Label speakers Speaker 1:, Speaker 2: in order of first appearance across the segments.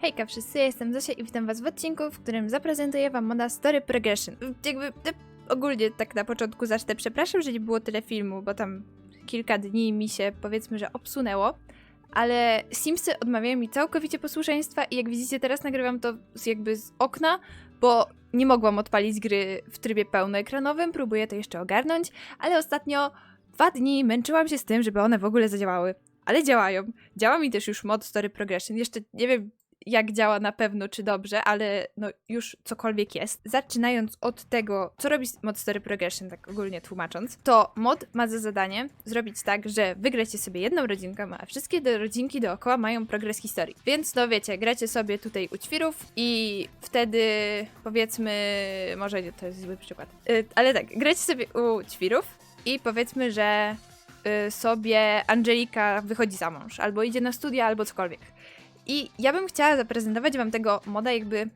Speaker 1: Hejka wszyscy, ja jestem Zosia i witam was w odcinku, w którym zaprezentuję wam moda Story Progression. Jakby e, ogólnie tak na początku zacznę, przepraszam, że nie było tyle filmu, bo tam kilka dni mi się powiedzmy, że obsunęło, ale Simsy odmawiają mi całkowicie posłuszeństwa i jak widzicie teraz nagrywam to z, jakby z okna, bo nie mogłam odpalić gry w trybie pełnoekranowym, próbuję to jeszcze ogarnąć, ale ostatnio dwa dni męczyłam się z tym, żeby one w ogóle zadziałały. Ale działają. Działa mi też już mod Story Progression. Jeszcze nie wiem, jak działa na pewno, czy dobrze, ale no już cokolwiek jest. Zaczynając od tego, co robi mod Story Progression, tak ogólnie tłumacząc, to mod ma za zadanie zrobić tak, że wygracie sobie jedną rodzinkę, a wszystkie do rodzinki dookoła mają progres historii. Więc no wiecie, gracie sobie tutaj u ćwirów i wtedy powiedzmy, może nie, to jest zły przykład, y, ale tak, gracie sobie u ćwirów i powiedzmy, że y, sobie Angelika wychodzi za mąż, albo idzie na studia, albo cokolwiek. I ja bym chciała zaprezentować wam tego moda jakby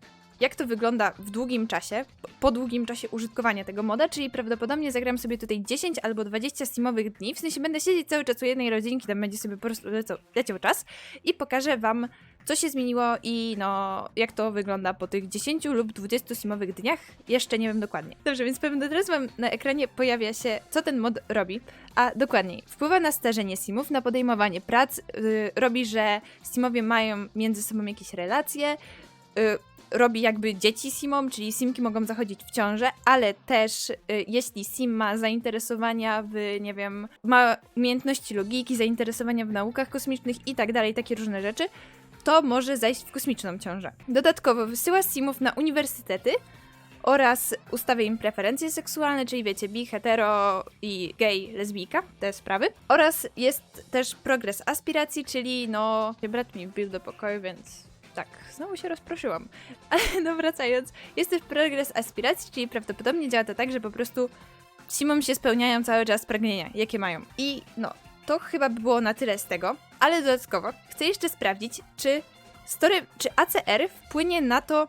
Speaker 1: jak to wygląda w długim czasie, po długim czasie użytkowania tego moda, czyli prawdopodobnie zagram sobie tutaj 10 albo 20 steamowych dni, w sensie będę siedzieć cały czas u jednej rodzinki, tam będzie sobie po prostu lecał, leciał czas i pokażę wam, co się zmieniło i no, jak to wygląda po tych 10 lub 20 steamowych dniach, jeszcze nie wiem dokładnie. Dobrze, więc pewnie teraz wam na ekranie pojawia się, co ten mod robi, a dokładniej, wpływa na starzenie simów, na podejmowanie prac, yy, robi, że simowie mają między sobą jakieś relacje, yy, robi jakby dzieci simom, czyli simki mogą zachodzić w ciążę, ale też y, jeśli sim ma zainteresowania w, nie wiem, ma umiejętności logiki, zainteresowania w naukach kosmicznych i tak dalej, takie różne rzeczy, to może zajść w kosmiczną ciążę. Dodatkowo wysyła simów na uniwersytety oraz ustawia im preferencje seksualne, czyli wiecie, bi, hetero i gay, lesbijka, te sprawy. Oraz jest też progres aspiracji, czyli no, brat mi wbił do pokoju, więc tak, znowu się rozproszyłam. Ale no wracając, jest też progres aspiracji, czyli prawdopodobnie działa to tak, że po prostu simom się spełniają cały czas pragnienia, jakie mają. I no, to chyba by było na tyle z tego, ale dodatkowo chcę jeszcze sprawdzić, czy story, czy ACR wpłynie na to,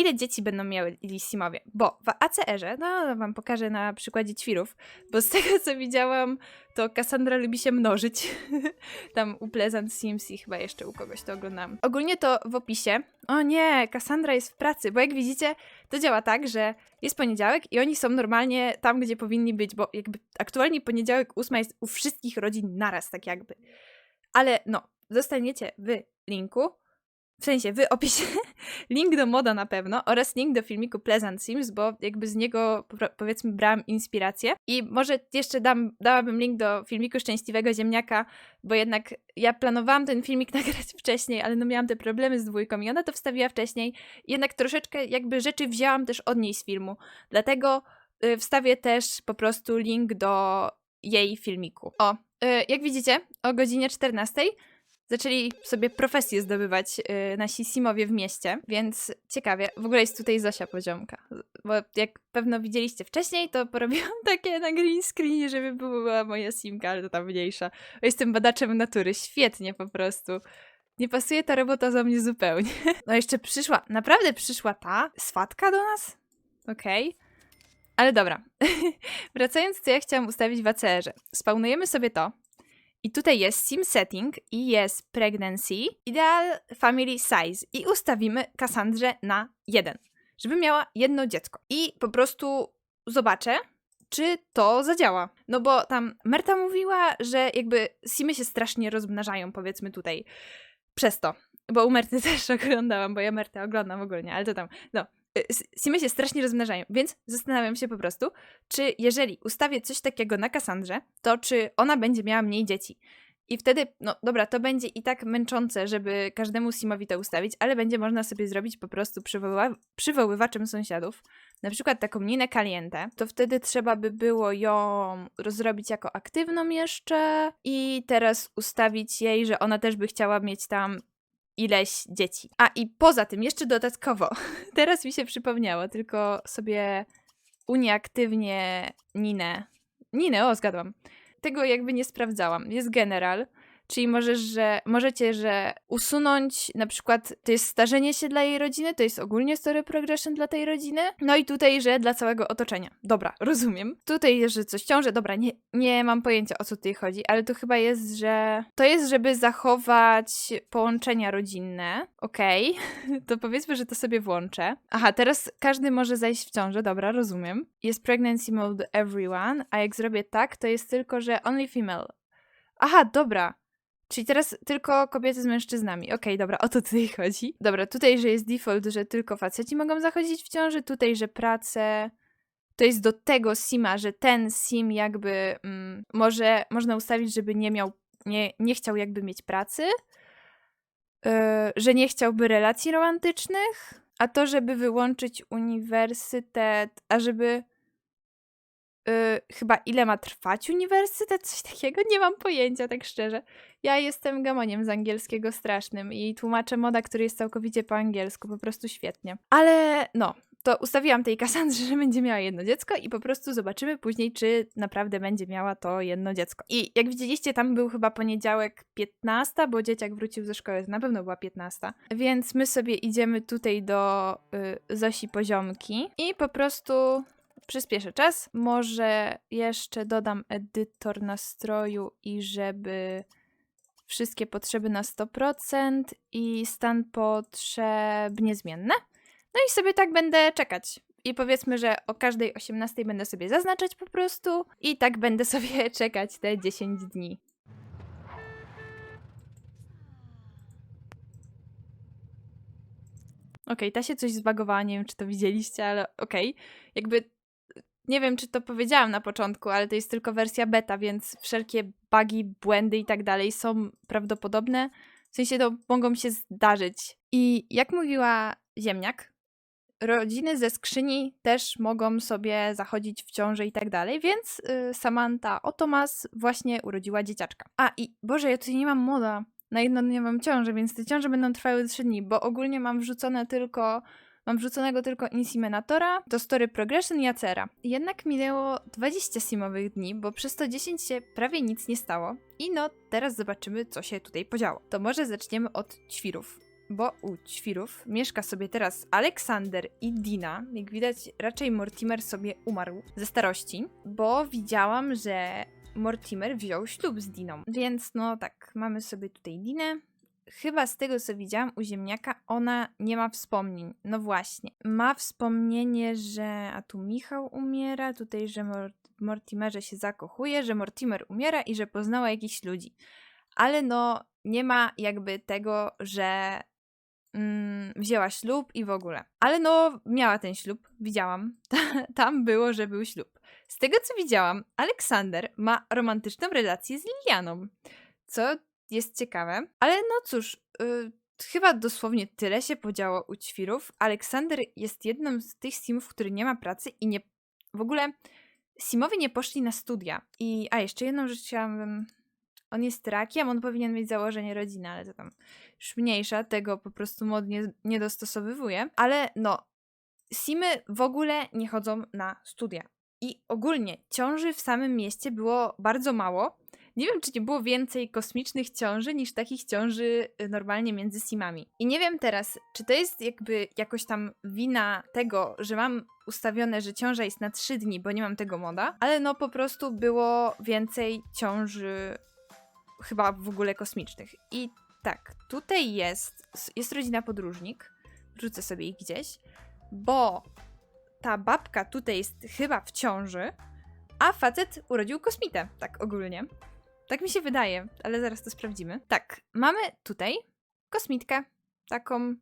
Speaker 1: ile dzieci będą miały simowie. Bo w ACR-ze, no wam pokażę na przykładzie ćwirów, bo z tego co widziałam, to Cassandra lubi się mnożyć. Tam u Pleasant Sims i chyba jeszcze u kogoś to oglądam. Ogólnie to w opisie, o nie, Cassandra jest w pracy, bo jak widzicie, to działa tak, że jest poniedziałek i oni są normalnie tam, gdzie powinni być, bo jakby aktualnie poniedziałek ósma jest u wszystkich rodzin naraz, tak jakby. Ale no, dostaniecie w linku, w sensie w opisie link do moda na pewno oraz link do filmiku Pleasant Sims, bo jakby z niego po- powiedzmy brałam inspirację. I może jeszcze dam, dałabym link do filmiku Szczęśliwego Ziemniaka, bo jednak ja planowałam ten filmik nagrać wcześniej, ale no miałam te problemy z dwójką i ona to wstawiła wcześniej. Jednak troszeczkę jakby rzeczy wzięłam też od niej z filmu. Dlatego y, wstawię też po prostu link do jej filmiku. O, y, jak widzicie, o godzinie 14 zaczęli sobie profesję zdobywać yy, nasi simowie w mieście, więc ciekawie. W ogóle jest tutaj Zosia Poziomka, bo jak pewno widzieliście wcześniej, to porobiłam takie na green screenie, żeby była moja simka, ale to tam mniejsza. Jestem badaczem natury, świetnie po prostu. Nie pasuje ta robota za mnie zupełnie. No jeszcze przyszła, naprawdę przyszła ta swatka do nas? Okej. Ale dobra. Wracając, co ja chciałam ustawić w ACR-ze. Spawnujemy sobie to, i tutaj jest sim setting i jest pregnancy, ideal family size i ustawimy Cassandrze na jeden, żeby miała jedno dziecko. I po prostu zobaczę, czy to zadziała. No bo tam Merta mówiła, że jakby simy się strasznie rozmnażają, powiedzmy tutaj, przez to. Bo u Merty też oglądałam, bo ja Mertę oglądam ogólnie, ale to tam, no. Y, Simy się strasznie rozmnażają, więc zastanawiam się po prostu, czy jeżeli ustawię coś takiego na Kassandrze, to czy ona będzie miała mniej dzieci. I wtedy, no dobra, to będzie i tak męczące, żeby każdemu simowi to ustawić, ale będzie można sobie zrobić po prostu przywoływa- przywoływaczem sąsiadów. Na przykład taką Ninę Caliente, to wtedy trzeba by było ją rozrobić jako aktywną jeszcze i teraz ustawić jej, że ona też by chciała mieć tam ileś dzieci. A i poza tym, jeszcze dodatkowo, teraz mi się przypomniało, tylko sobie unieaktywnię Ninę. Ninę, o, zgadłam. Tego jakby nie sprawdzałam. Jest general, Czyli możesz, że, możecie, że usunąć na przykład to jest starzenie się dla jej rodziny, to jest ogólnie story progression dla tej rodziny. No i tutaj, że dla całego otoczenia. Dobra, rozumiem. Tutaj, że coś ciąży, dobra, nie, nie mam pojęcia o co tutaj chodzi, ale to chyba jest, że to jest, żeby zachować połączenia rodzinne. Okej, to powiedzmy, że to sobie włączę. Aha, teraz każdy może zajść w ciążę, dobra, rozumiem. Jest pregnancy mode everyone, a jak zrobię tak, to jest tylko, że only female. Aha, dobra. Czyli teraz tylko kobiety z mężczyznami. Okej, dobra, o to tutaj chodzi. Dobra, tutaj, że jest default, że tylko faceci mogą zachodzić w ciąży, tutaj, że pracę to jest do tego sima, że ten sim jakby mm, może, można ustawić, żeby nie miał, nie, nie chciał jakby mieć pracy, yy, że nie chciałby relacji romantycznych, a to, żeby wyłączyć uniwersytet, a żeby yy, chyba ile ma trwać uniwersytet, coś takiego, nie mam pojęcia, tak szczerze. Ja jestem gamoniem z angielskiego strasznym i tłumaczę moda, który jest całkowicie po angielsku, po prostu świetnie. Ale no, to ustawiłam tej Kasandrze, że będzie miała jedno dziecko i po prostu zobaczymy później, czy naprawdę będzie miała to jedno dziecko. I jak widzieliście, tam był chyba poniedziałek 15, bo dzieciak wrócił ze szkoły, na pewno była 15. Więc my sobie idziemy tutaj do y, Zosi Poziomki i po prostu przyspieszę czas. Może jeszcze dodam edytor nastroju i żeby wszystkie potrzeby na 100% i stan potrzeb niezmienne. No i sobie tak będę czekać. I powiedzmy, że o każdej 18 będę sobie zaznaczać po prostu i tak będę sobie czekać te 10 dni. Okej, ta się coś zbagowała, nie wiem czy to widzieliście, ale okej. Jakby nie wiem, czy to powiedziałam na początku, ale to jest tylko wersja beta, więc wszelkie bugi, błędy i tak dalej są prawdopodobne. W sensie to mogą się zdarzyć. I jak mówiła Ziemniak, rodziny ze skrzyni też mogą sobie zachodzić w ciąży i tak dalej, więc y, Samantha Otomas właśnie urodziła dzieciaczka. A i Boże, ja tutaj nie mam moda na jednodniową ciążę, więc te ciąże będą trwały 3 dni, bo ogólnie mam wrzucone tylko Mam wrzuconego tylko Inseminatora, do Story Progression i Acera. Jednak minęło 20 simowych dni, bo przez to 10 się prawie nic nie stało. I no, teraz zobaczymy, co się tutaj podziało. To może zaczniemy od ćwirów bo u ćwirów mieszka sobie teraz Aleksander i Dina. Jak widać, raczej Mortimer sobie umarł ze starości, bo widziałam, że Mortimer wziął ślub z Diną. Więc no tak, mamy sobie tutaj Dinę. Chyba z tego co widziałam u ziemniaka, ona nie ma wspomnień. No właśnie. Ma wspomnienie, że. A tu Michał umiera, tutaj, że Mort Mortimerze się zakochuje, że Mortimer umiera i że poznała jakichś ludzi. Ale no, nie ma jakby tego, że mm, wzięła ślub i w ogóle. Ale no, miała ten ślub, widziałam. Tam było, że był ślub. Z tego co widziałam, Aleksander ma romantyczną relację z Lilianą, co jest ciekawe. Ale no cóż, yy, chyba dosłownie tyle się podziało u ćwirów. Aleksander jest jednym z tych simów, który nie ma pracy i nie. W ogóle Simowie nie poszli na studia. I, a jeszcze jedną rzecz chciałabym on jest rakiem, on powinien mieć założenie rodziny, ale to tam już mniejsza, tego po prostu mod nie, nie dostosowywuje. Ale no, Simy w ogóle nie chodzą na studia. I ogólnie ciąży w samym mieście było bardzo mało. Nie wiem, czy nie było więcej kosmicznych ciąży niż takich ciąży y, normalnie między simami. I nie wiem teraz, czy to jest jakby jakoś tam wina tego, że mam ustawione, że ciąża jest na 3 dni, bo nie mam tego moda, ale no po prostu było więcej ciąży chyba w ogóle kosmicznych. I tak, tutaj jest, jest rodzina podróżnik, rzucę sobie ich gdzieś, bo ta babka tutaj jest chyba w ciąży, a facet urodził kosmitę, tak ogólnie. Tak mi się wydaje, ale zaraz to sprawdzimy. Tak, mamy tutaj kosmitkę, taką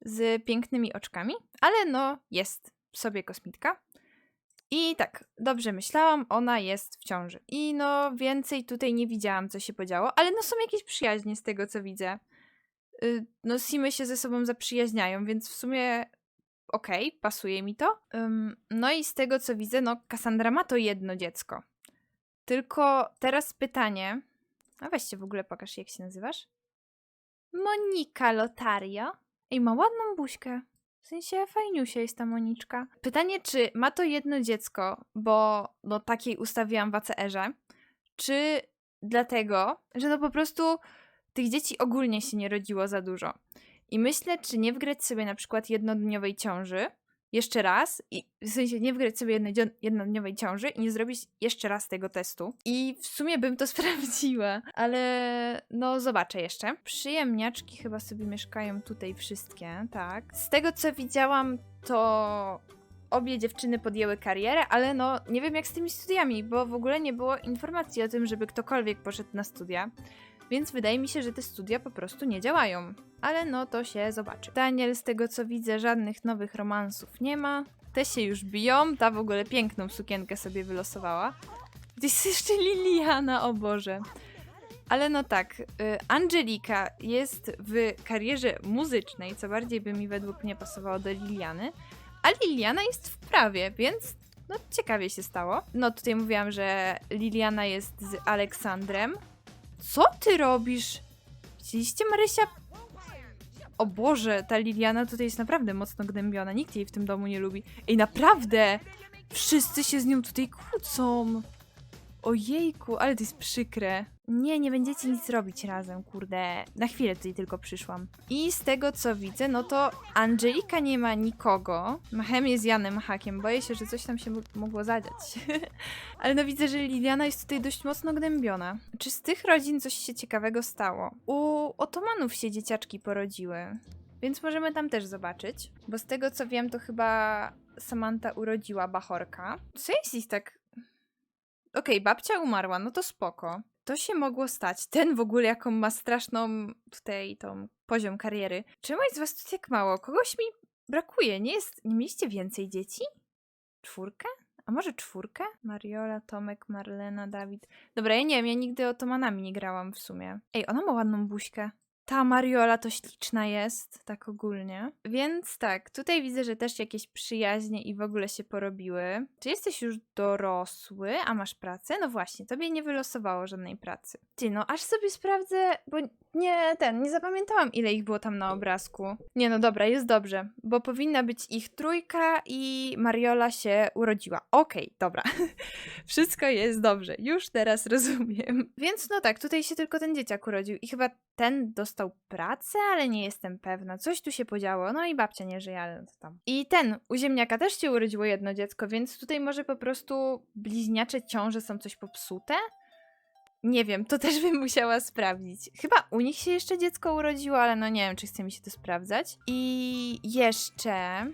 Speaker 1: z pięknymi oczkami, ale no jest sobie kosmitka. I tak, dobrze myślałam, ona jest w ciąży. I no, więcej tutaj nie widziałam, co się podziało, ale no są jakieś przyjaźnie z tego, co widzę. Yy, no, Simy się ze sobą zaprzyjaźniają, więc w sumie okej, okay, pasuje mi to. No i z tego, co widzę, no, Cassandra ma to jedno dziecko. Tylko teraz pytanie. A weźcie w ogóle pokaż, jak się nazywasz. Monika Lotario. Ej, ma ładną buźkę. W sensie fajniusia jest ta Moniczka. Pytanie, czy ma to jedno dziecko, bo no takiej ustawiłam w ACR-ze, czy dlatego, że no po prostu tych dzieci ogólnie się nie rodziło za dużo. I myślę, czy nie wgrać sobie na przykład jednodniowej ciąży jeszcze raz, i w sensie nie wgrać sobie jednodniowej ciąży i nie zrobić jeszcze raz tego testu. I w sumie bym to sprawdziła, ale no zobaczę jeszcze. Przyjemniaczki chyba sobie mieszkają tutaj wszystkie, tak. Z tego co widziałam, to obie dziewczyny podjęły karierę, ale no nie wiem jak z tymi studiami, bo w ogóle nie było informacji o tym, żeby ktokolwiek poszedł na studia. Więc wydaje mi się, że te studia po prostu nie działają. Ale no to się zobaczy. Daniel, z tego co widzę, żadnych nowych romansów nie ma. Te się już biją. Ta w ogóle piękną sukienkę sobie wylosowała. Jest jeszcze Liliana, o Boże. Ale no tak, y, Angelika jest w karierze muzycznej, co bardziej by mi według mnie pasowało do Liliany. A Liliana jest w prawie, więc no ciekawie się stało. No tutaj mówiłam, że Liliana jest z Aleksandrem. Co ty robisz? Widzieliście Marysia? O Boże, ta Liliana tutaj jest naprawdę mocno gnębiona. Nikt jej w tym domu nie lubi. Ej, naprawdę! Wszyscy się z nią tutaj kłócą. Ojejku, ale to jest przykre. Nie, nie będziecie nic robić razem, kurde. Na chwilę tutaj tylko przyszłam. I z tego co widzę, no to Angelika nie ma nikogo. Machem jest Janem Hakiem. Boję się, że coś tam się mo- mogło zadziać. ale no widzę, że Liliana jest tutaj dość mocno gnębiona. Czy z tych rodzin coś się ciekawego stało? U Otomanów się dzieciaczki porodziły. Więc możemy tam też zobaczyć. Bo z tego co wiem, to chyba Samantha urodziła Bachorka. Co jest ich tak Okej, babcia umarła, no to spoko. To się mogło stać. Ten w ogóle, jaką ma straszną tutaj tą poziom kariery. Czemu jest was tu tak mało? Kogoś mi brakuje. Nie jest. Nie mieliście więcej dzieci? Czwórkę? A może czwórkę? Mariola, Tomek, Marlena, Dawid. Dobra, ja nie wiem, ja nigdy otomanami nie grałam w sumie. Ej, ona ma ładną buźkę. Ta Mariola to śliczna jest, tak ogólnie. Więc tak, tutaj widzę, że też jakieś przyjaźnie i w ogóle się porobiły. Czy jesteś już dorosły, a masz pracę? No właśnie, tobie nie wylosowało żadnej pracy. Ty, no aż sobie sprawdzę, bo nie, ten, nie zapamiętałam ile ich było tam na obrazku. Nie, no dobra, jest dobrze, bo powinna być ich trójka i Mariola się urodziła. Okej, dobra. Wszystko jest dobrze, już teraz rozumiem. Więc no tak, tutaj się tylko ten dzieciak urodził i chyba ten dostał pracę, ale nie jestem pewna. Coś tu się podziało. No i babcia nie żyje, ale no tam. I ten, u ziemniaka też się urodziło jedno dziecko, więc tutaj może po prostu bliźniacze ciąże są coś popsute? Nie wiem, to też bym musiała sprawdzić. Chyba u nich się jeszcze dziecko urodziło, ale no nie wiem, czy chce mi się to sprawdzać. I jeszcze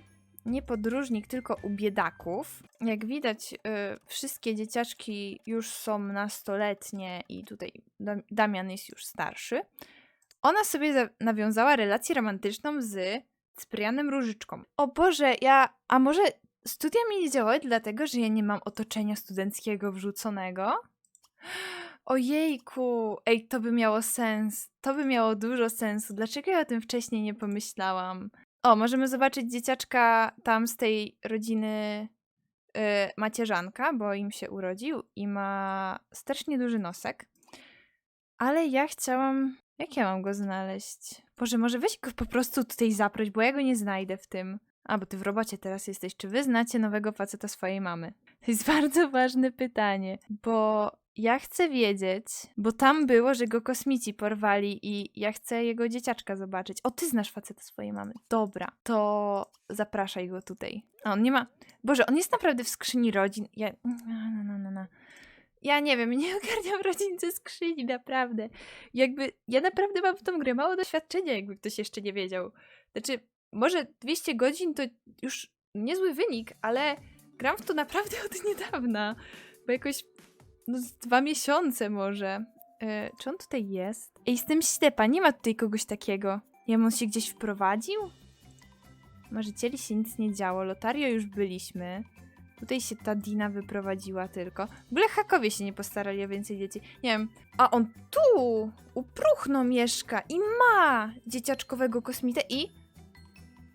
Speaker 1: nie podróżnik, tylko u biedaków. Jak widać, y, wszystkie dzieciaczki już są nastoletnie i tutaj Dam- Damian jest już starszy. Ona sobie za- nawiązała relację romantyczną z Cyprianem Różyczką. O Boże, ja... A może studia mi nie działały dlatego, że ja nie mam otoczenia studenckiego wrzuconego? Ojejku, ej, to by miało sens. To by miało dużo sensu. Dlaczego ja o tym wcześniej nie pomyślałam? O, możemy zobaczyć dzieciaczka tam z tej rodziny y, macierzanka, bo im się urodził i ma strasznie duży nosek. Ale ja chciałam. Jak ja mam go znaleźć? Boże, może weź go po prostu tutaj zaproś, bo ja go nie znajdę w tym. A, bo ty w robocie teraz jesteś. Czy wy znacie nowego faceta swojej mamy? To jest bardzo ważne pytanie, bo ja chcę wiedzieć, bo tam było, że go kosmici porwali i ja chcę jego dzieciaczka zobaczyć. O, ty znasz faceta swojej mamy. Dobra, to zapraszaj go tutaj. A on nie ma... Boże, on jest naprawdę w skrzyni rodzin. Ja... No, no, no, no, no. Ja nie wiem, nie ogarniam rodzin ze skrzyni, naprawdę. Jakby, ja naprawdę mam w tą grę mało doświadczenia, jakby ktoś jeszcze nie wiedział. Znaczy, może 200 godzin to już niezły wynik, ale gram w to naprawdę od niedawna. Bo jakoś, no z dwa miesiące może. E, czy on tutaj jest? Ej, jestem ślepa, nie ma tutaj kogoś takiego. Ja on się gdzieś wprowadził? Marzycieli się nic nie działo, Lotario już byliśmy. Tutaj się ta Dina wyprowadziła tylko. W ogóle hakowie się nie postarali o więcej dzieci. Nie wiem. A on tu! U mieszka i ma dzieciaczkowego kosmitę i...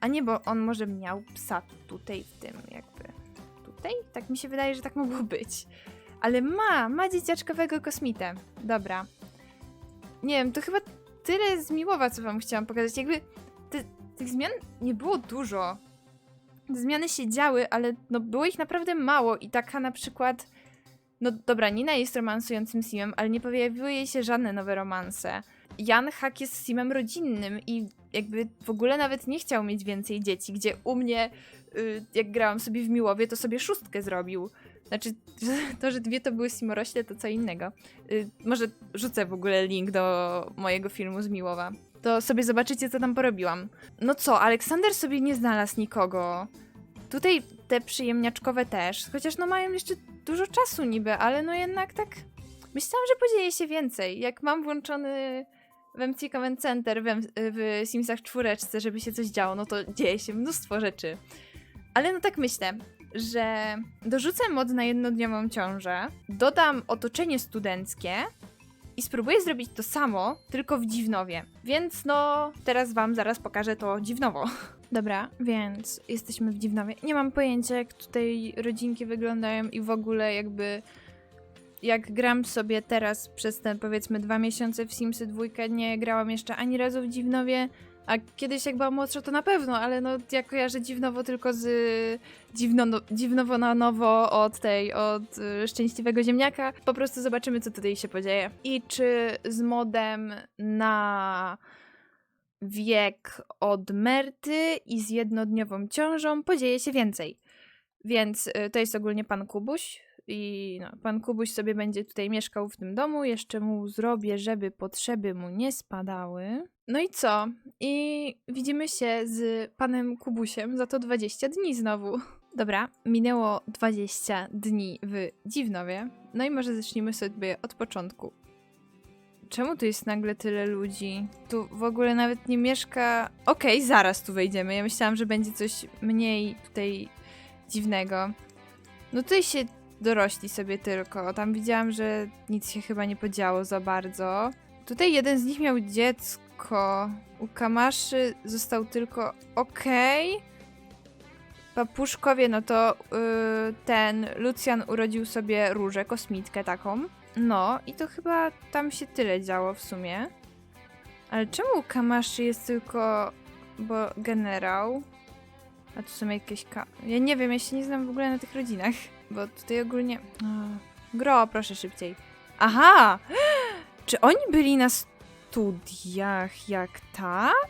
Speaker 1: A nie, bo on może miał psa tutaj w tym jakby... Tutaj? Tak mi się wydaje, że tak mogło być. Ale ma, ma dzieciaczkowego kosmitę. Dobra. Nie wiem, to chyba tyle z Miłowa, co wam chciałam pokazać. Jakby te, tych zmian nie było dużo. Zmiany się działy, ale no było ich naprawdę mało i taka na przykład No dobra, Nina jest romansującym simem, ale nie pojawiły jej się żadne nowe romanse. Jan Hak jest simem rodzinnym i jakby w ogóle nawet nie chciał mieć więcej dzieci, gdzie u mnie, y, jak grałam sobie w Miłowie, to sobie szóstkę zrobił. Znaczy, to, że dwie to były simorośle, to co innego. Y, może rzucę w ogóle link do mojego filmu z Miłowa. To sobie zobaczycie, co tam porobiłam. No co, Aleksander sobie nie znalazł nikogo. Tutaj te przyjemniaczkowe też, chociaż no mają jeszcze dużo czasu niby, ale no jednak tak myślałam, że podzieje się więcej. Jak mam włączony w MC Comment Center w, w Simsach czwóreczce, żeby się coś działo, no to dzieje się mnóstwo rzeczy. Ale no tak myślę, że dorzucę mod na jednodniową ciążę, dodam otoczenie studenckie i spróbuję zrobić to samo, tylko w Dziwnowie. Więc no, teraz wam zaraz pokażę to Dziwnowo. Dobra, więc jesteśmy w Dziwnowie. Nie mam pojęcia, jak tutaj rodzinki wyglądają i w ogóle jakby jak gram sobie teraz przez te powiedzmy dwa miesiące w Simsy dwójkę, nie grałam jeszcze ani razu w Dziwnowie, a kiedyś jak byłam młodsza to na pewno, ale no ja kojarzę Dziwnowo tylko z dziwno, Dziwnowo na nowo od tej, od y, Szczęśliwego Ziemniaka. Po prostu zobaczymy, co tutaj się podzieje. I czy z modem na wiek od Merty i z jednodniową ciążą podzieje się więcej. Więc y, to jest ogólnie pan Kubuś. I no, pan Kubuś sobie będzie tutaj mieszkał w tym domu. Jeszcze mu zrobię, żeby potrzeby mu nie spadały. No i co? I widzimy się z panem Kubusiem za to 20 dni znowu. Dobra, minęło 20 dni w Dziwnowie. No i może zacznijmy sobie od początku. Czemu tu jest nagle tyle ludzi? Tu w ogóle nawet nie mieszka. Okej, zaraz tu wejdziemy. Ja myślałam, że będzie coś mniej tutaj dziwnego. No tutaj się dorośli sobie tylko. Tam widziałam, że nic się chyba nie podziało za bardzo. Tutaj jeden z nich miał dziecko. U Kamaszy został tylko okej. Papuszkowie, no to yy, ten Lucjan urodził sobie różę, kosmitkę taką. No, i to chyba tam się tyle działo w sumie. Ale czemu u Kamaszy jest tylko. Bo generał. A tu są jakieś. Ka- ja nie wiem, ja się nie znam w ogóle na tych rodzinach. Bo tutaj ogólnie. Gro, proszę szybciej. Aha! Czy oni byli na studiach jak tak?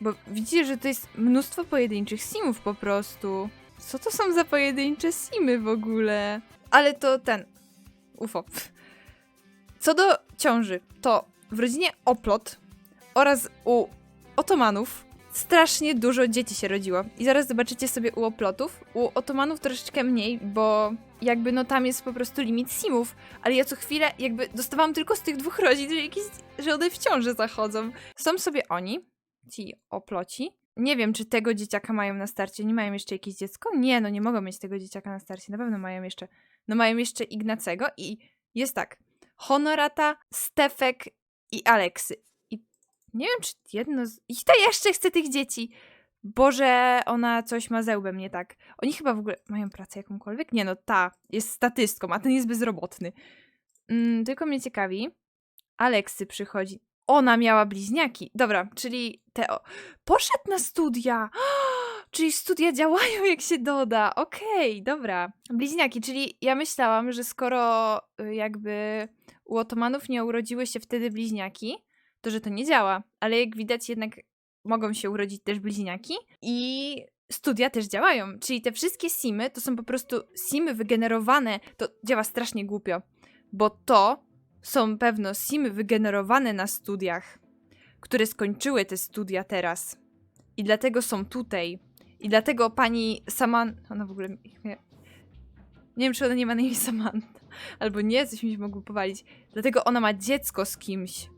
Speaker 1: Bo widzicie, że to jest mnóstwo pojedynczych simów po prostu. Co to są za pojedyncze simy w ogóle? Ale to ten. UFO. Co do ciąży, to w rodzinie Oplot oraz u Otomanów strasznie dużo dzieci się rodziło. I zaraz zobaczycie sobie u Oplotów. U Otomanów troszeczkę mniej, bo jakby no tam jest po prostu limit simów, ale ja co chwilę jakby dostawałam tylko z tych dwóch rodzin, że, jakieś, że one w ciąży zachodzą. Są sobie oni, ci Oploci. Nie wiem, czy tego dzieciaka mają na starcie. Nie mają jeszcze jakieś dziecko? Nie, no nie mogą mieć tego dzieciaka na starcie. Na pewno mają jeszcze. No mają jeszcze Ignacego i jest tak. Honorata, Stefek i Aleksy. Nie wiem, czy jedno z... I ta jeszcze chce tych dzieci. Boże, ona coś ma ze łbem nie tak. Oni chyba w ogóle mają pracę jakąkolwiek? Nie no, ta jest statystką, a ten jest bezrobotny. Mm, tylko mnie ciekawi. Aleksy przychodzi. Ona miała bliźniaki. Dobra, czyli Teo. Poszedł na studia! Czyli studia działają, jak się doda. Okej, dobra. Bliźniaki, czyli ja myślałam, że skoro y, jakby u Otomanów nie urodziły się wtedy bliźniaki, to że to nie działa. Ale jak widać, jednak mogą się urodzić też bliźniaki i studia też działają. Czyli te wszystkie simy to są po prostu simy wygenerowane. To działa strasznie głupio, bo to są pewno simy wygenerowane na studiach, które skończyły te studia teraz. I dlatego są tutaj. I dlatego pani Saman... Ona w ogóle... Nie wiem, czy ona nie ma na imię Samantha. Albo nie, coś mi się mogło powalić. Dlatego ona ma dziecko z kimś.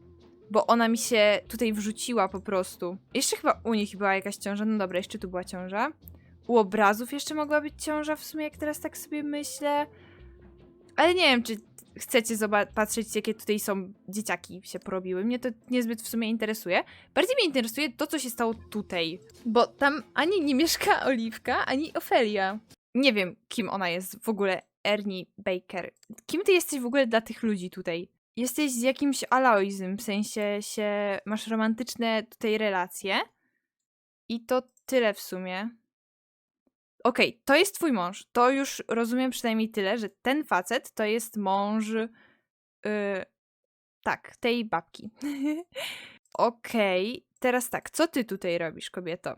Speaker 1: Bo ona mi się tutaj wrzuciła po prostu. Jeszcze chyba u nich była jakaś ciąża. No dobra, jeszcze tu była ciąża. U obrazów jeszcze mogła być ciąża, w sumie jak teraz tak sobie myślę. Ale nie wiem, czy chcecie zobaczyć, jakie tutaj są dzieciaki się porobiły. Mnie to niezbyt w sumie interesuje. Bardziej mnie interesuje to, co się stało tutaj. Bo tam ani nie mieszka Oliwka, ani Ofelia. Nie wiem, kim ona jest w ogóle, Ernie Baker. Kim ty jesteś w ogóle dla tych ludzi tutaj? Jesteś z jakimś Aloizem, w sensie się masz romantyczne tutaj relacje. I to tyle w sumie. Okej, to jest twój mąż. To już rozumiem przynajmniej tyle, że ten facet to jest mąż. Yy, tak, tej babki. Okej, teraz tak, co ty tutaj robisz, kobieto?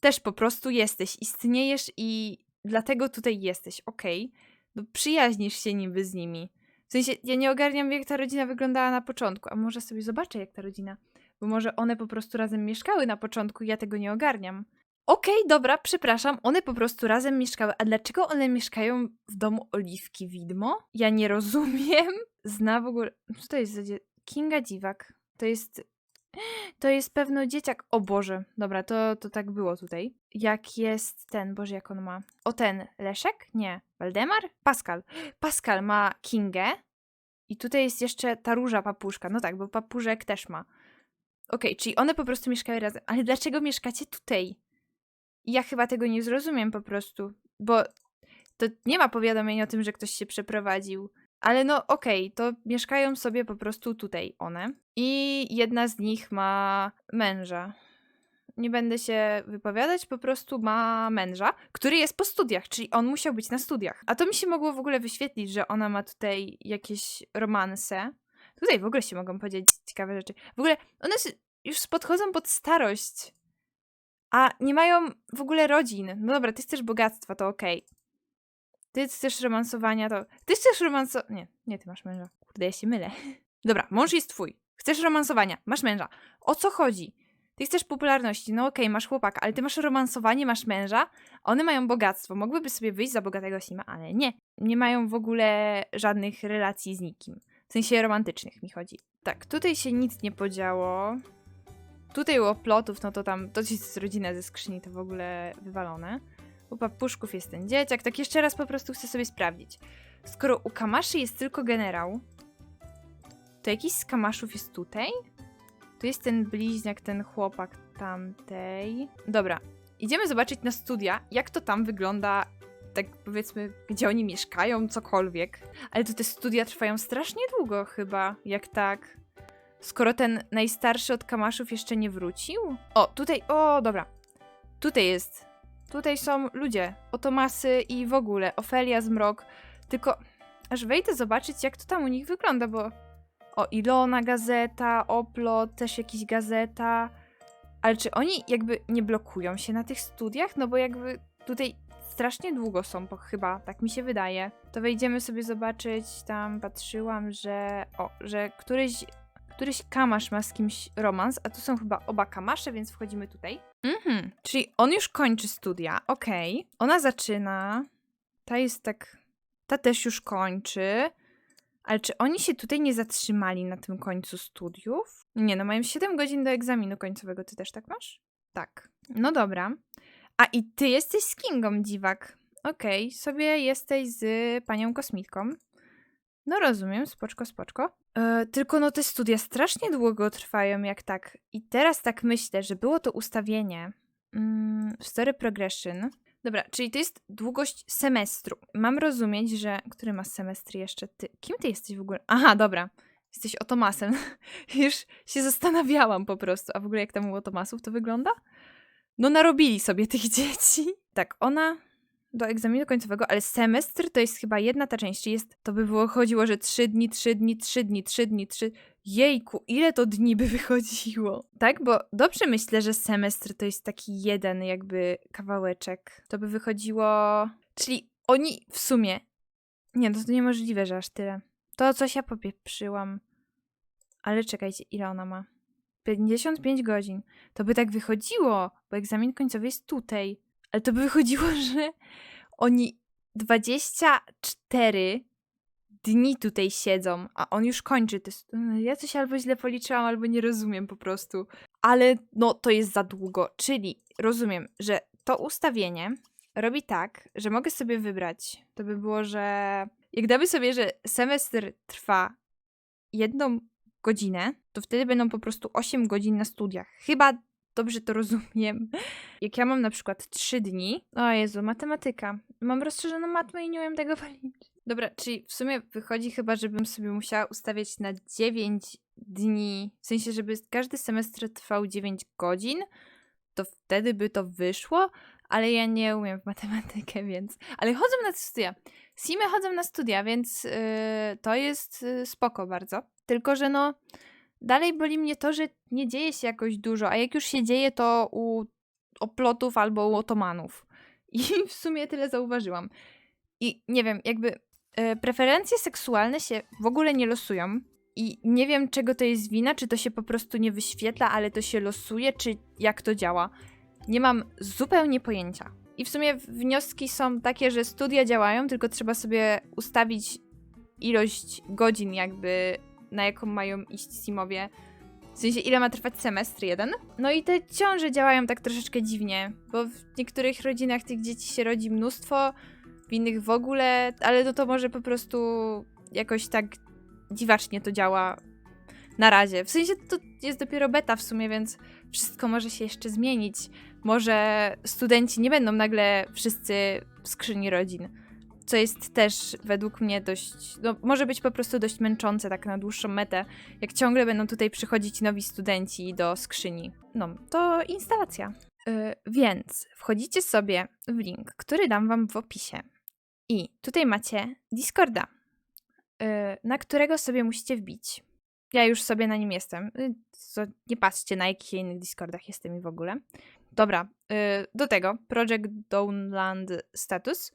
Speaker 1: Też po prostu jesteś, istniejesz i dlatego tutaj jesteś, okej? No, przyjaźnisz się niby z nimi. W sensie, ja nie ogarniam, jak ta rodzina wyglądała na początku, a może sobie zobaczę, jak ta rodzina. Bo może one po prostu razem mieszkały na początku, ja tego nie ogarniam. Okej, dobra, przepraszam, one po prostu razem mieszkały. A dlaczego one mieszkają w domu Oliwki Widmo? Ja nie rozumiem. Zna w ogóle. Co to jest za dzie... Kinga Dziwak. To jest. To jest pewno dzieciak. O Boże, dobra, to, to tak było tutaj. Jak jest ten, Boże, jak on ma? O ten, Leszek? Nie. Waldemar? Pascal. Pascal ma Kingę. I tutaj jest jeszcze ta róża papuszka. No tak, bo papużek też ma. Okej, czyli one po prostu mieszkały razem. Ale dlaczego mieszkacie tutaj? Ja chyba tego nie zrozumiem po prostu, bo to nie ma powiadomień o tym, że ktoś się przeprowadził. Ale no okej, to mieszkają sobie po prostu tutaj one. I jedna z nich ma męża. Nie będę się wypowiadać, po prostu ma męża, który jest po studiach, czyli on musiał być na studiach. A to mi się mogło w ogóle wyświetlić, że ona ma tutaj jakieś romanse. Tutaj w ogóle się mogą powiedzieć ciekawe rzeczy. W ogóle one już podchodzą pod starość. A nie mają w ogóle rodzin. No dobra, ty chcesz bogactwa, to okej. Ty chcesz romansowania, to... Ty chcesz romanso... Nie, nie, ty masz męża. Kurde, ja się mylę. Dobra, mąż jest twój. Chcesz romansowania, masz męża. O co chodzi? Ty chcesz popularności, no okej, masz chłopaka, ale ty masz romansowanie, masz męża, one mają bogactwo. Mogłyby sobie wyjść za bogatego Sima, ale nie. Nie mają w ogóle żadnych relacji z nikim. W sensie romantycznych mi chodzi. Tak, tutaj się nic nie podziało. Tutaj u plotów, no to tam, to jest rodzina ze skrzyni, to w ogóle wywalone. U papuszków jest ten dzieciak, tak jeszcze raz po prostu chcę sobie sprawdzić. Skoro u Kamaszy jest tylko generał, to jakiś z Kamaszów jest tutaj? Tu jest ten bliźniak, ten chłopak tamtej. Dobra, idziemy zobaczyć na studia, jak to tam wygląda, tak powiedzmy, gdzie oni mieszkają, cokolwiek. Ale to te studia trwają strasznie długo chyba, jak tak. Skoro ten najstarszy od Kamaszów jeszcze nie wrócił? O, tutaj, o, dobra. Tutaj jest. Tutaj są ludzie. Otomasy i w ogóle. Ofelia, Zmrok. Tylko aż wejdę zobaczyć, jak to tam u nich wygląda, bo... O, Ilona gazeta, Oplot, też jakiś gazeta. Ale czy oni jakby nie blokują się na tych studiach? No bo jakby tutaj strasznie długo są, bo chyba, tak mi się wydaje. To wejdziemy sobie zobaczyć, tam patrzyłam, że... O, że któryś któryś kamasz ma z kimś romans, a tu są chyba oba kamasze, więc wchodzimy tutaj. Mhm, czyli on już kończy studia, okej. Ona zaczyna, ta jest tak, ta też już kończy, ale czy oni się tutaj nie zatrzymali na tym końcu studiów? Nie, no mają 7 godzin do egzaminu końcowego, ty też tak masz? Tak. No dobra. A i ty jesteś z Kingą, dziwak. Okej, sobie jesteś z panią kosmitką. No rozumiem, spoczko, spoczko. E, tylko no te studia strasznie długo trwają, jak tak. I teraz tak myślę, że było to ustawienie mm, w Story Progression. Dobra, czyli to jest długość semestru. Mam rozumieć, że... Który ma semestr jeszcze? Ty? Kim ty jesteś w ogóle? Aha, dobra. Jesteś Otomasem. Już się zastanawiałam po prostu. A w ogóle jak tam u Otomasów to wygląda? No narobili sobie tych dzieci. Tak, ona do egzaminu końcowego, ale semestr to jest chyba jedna ta część, jest, to by było chodziło, że trzy dni, trzy dni, trzy dni, trzy dni, trzy... Jejku, ile to dni by wychodziło? Tak, bo dobrze myślę, że semestr to jest taki jeden jakby kawałeczek. To by wychodziło... Czyli oni w sumie... Nie, no to niemożliwe, że aż tyle. To coś ja popieprzyłam. Ale czekajcie, ile ona ma? 55 godzin. To by tak wychodziło, bo egzamin końcowy jest tutaj. Ale to by wychodziło, że oni 24 dni tutaj siedzą, a on już kończy te Ja coś albo źle policzyłam, albo nie rozumiem po prostu. Ale no to jest za długo. Czyli rozumiem, że to ustawienie robi tak, że mogę sobie wybrać. To by było, że jak damy sobie, że semestr trwa jedną godzinę, to wtedy będą po prostu 8 godzin na studiach. Chyba dobrze to rozumiem. Jak ja mam na przykład 3 dni, o Jezu, matematyka. Mam rozszerzoną matmę i nie umiem tego policzyć. Dobra, czyli w sumie wychodzi chyba, żebym sobie musiała ustawiać na 9 dni, w sensie, żeby każdy semestr trwał 9 godzin, to wtedy by to wyszło, ale ja nie umiem w matematykę, więc... Ale chodzą na studia. Simy chodzą na studia, więc yy, to jest yy, spoko bardzo. Tylko, że no, dalej boli mnie to, że nie dzieje się jakoś dużo, a jak już się dzieje, to u oplotów albo u otomanów. I w sumie tyle zauważyłam. I nie wiem, jakby e, preferencje seksualne się w ogóle nie losują. I nie wiem, czego to jest wina, czy to się po prostu nie wyświetla, ale to się losuje, czy jak to działa. Nie mam zupełnie pojęcia. I w sumie wnioski są takie, że studia działają, tylko trzeba sobie ustawić ilość godzin, jakby na jaką mają iść simowie. W sensie, ile ma trwać semestr jeden. No i te ciąże działają tak troszeczkę dziwnie, bo w niektórych rodzinach tych dzieci się rodzi mnóstwo, w innych w ogóle, ale no to może po prostu jakoś tak dziwacznie to działa na razie. W sensie to jest dopiero beta w sumie, więc wszystko może się jeszcze zmienić. Może studenci nie będą nagle wszyscy w skrzyni rodzin. Co jest też według mnie dość. No, może być po prostu dość męczące, tak na dłuższą metę, jak ciągle będą tutaj przychodzić nowi studenci do skrzyni. No, to instalacja. Yy, więc wchodzicie sobie w link, który dam wam w opisie. I tutaj macie Discorda, yy, na którego sobie musicie wbić. Ja już sobie na nim jestem. Yy, nie patrzcie na jakich innych Discordach jestem i w ogóle. Dobra, yy, do tego Project Downland Status.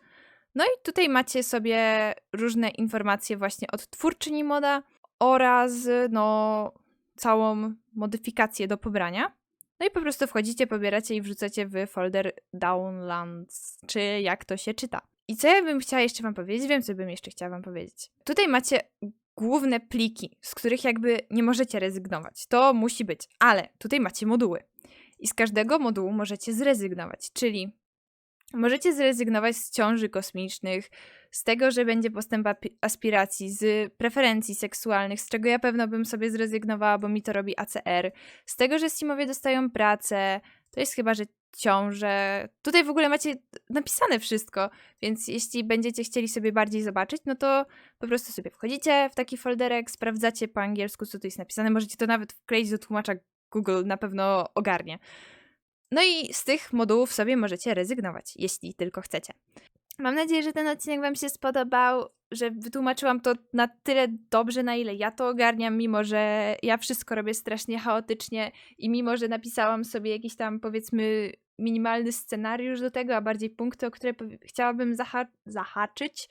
Speaker 1: No i tutaj macie sobie różne informacje właśnie od twórczyni moda oraz no całą modyfikację do pobrania. No i po prostu wchodzicie, pobieracie i wrzucacie w folder Downlands, czy jak to się czyta. I co ja bym chciała jeszcze wam powiedzieć? Wiem, co bym jeszcze chciała wam powiedzieć. Tutaj macie główne pliki, z których jakby nie możecie rezygnować. To musi być, ale tutaj macie moduły. I z każdego modułu możecie zrezygnować, czyli Możecie zrezygnować z ciąży kosmicznych, z tego, że będzie postęp aspiracji, z preferencji seksualnych, z czego ja pewno bym sobie zrezygnowała, bo mi to robi ACR, z tego, że Simowie dostają pracę, to jest chyba, że ciąże. Tutaj w ogóle macie napisane wszystko, więc jeśli będziecie chcieli sobie bardziej zobaczyć, no to po prostu sobie wchodzicie w taki folderek, sprawdzacie po angielsku, co tu jest napisane, możecie to nawet wkleić do tłumacza Google, na pewno ogarnie. No i z tych modułów sobie możecie rezygnować, jeśli tylko chcecie. Mam nadzieję, że ten odcinek Wam się spodobał, że wytłumaczyłam to na tyle dobrze, na ile ja to ogarniam, mimo że ja wszystko robię strasznie chaotycznie i mimo że napisałam sobie jakiś tam powiedzmy minimalny scenariusz do tego, a bardziej punkty, o które chciałabym zaha zahaczyć,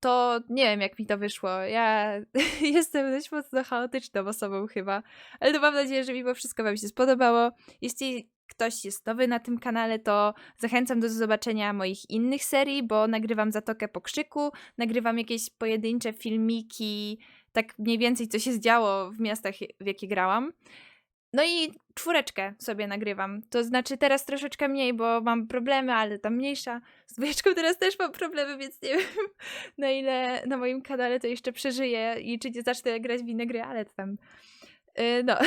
Speaker 1: to nie wiem, jak mi to wyszło. Ja jestem dość mocno chaotyczną osobą chyba, ale to mam nadzieję, że mimo wszystko Wam się spodobało. Jeśli ktoś jest nowy na tym kanale, to zachęcam do zobaczenia moich innych serii, bo nagrywam Zatokę po krzyku, nagrywam jakieś pojedyncze filmiki, tak mniej więcej co się zdziało w miastach, w jakie grałam. No i czwóreczkę sobie nagrywam. To znaczy teraz troszeczkę mniej, bo mam problemy, ale tam mniejsza. Z dwójeczką teraz też mam problemy, więc nie wiem na ile na moim kanale to jeszcze przeżyję i czy nie zacznę grać w inne gry, ale to tam no,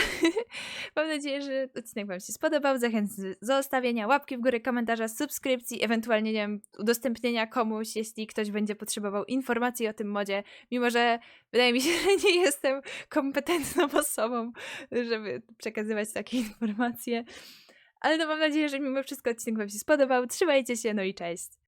Speaker 1: mam nadzieję, że odcinek Wam się spodobał. Zachęcam do zostawienia łapki w górę, komentarza, subskrypcji, ewentualnie, nie wiem, udostępnienia komuś, jeśli ktoś będzie potrzebował informacji o tym modzie, mimo że wydaje mi się, że nie jestem kompetentną osobą, żeby przekazywać takie informacje. Ale no mam nadzieję, że mimo wszystko odcinek Wam się spodobał. Trzymajcie się, no i cześć!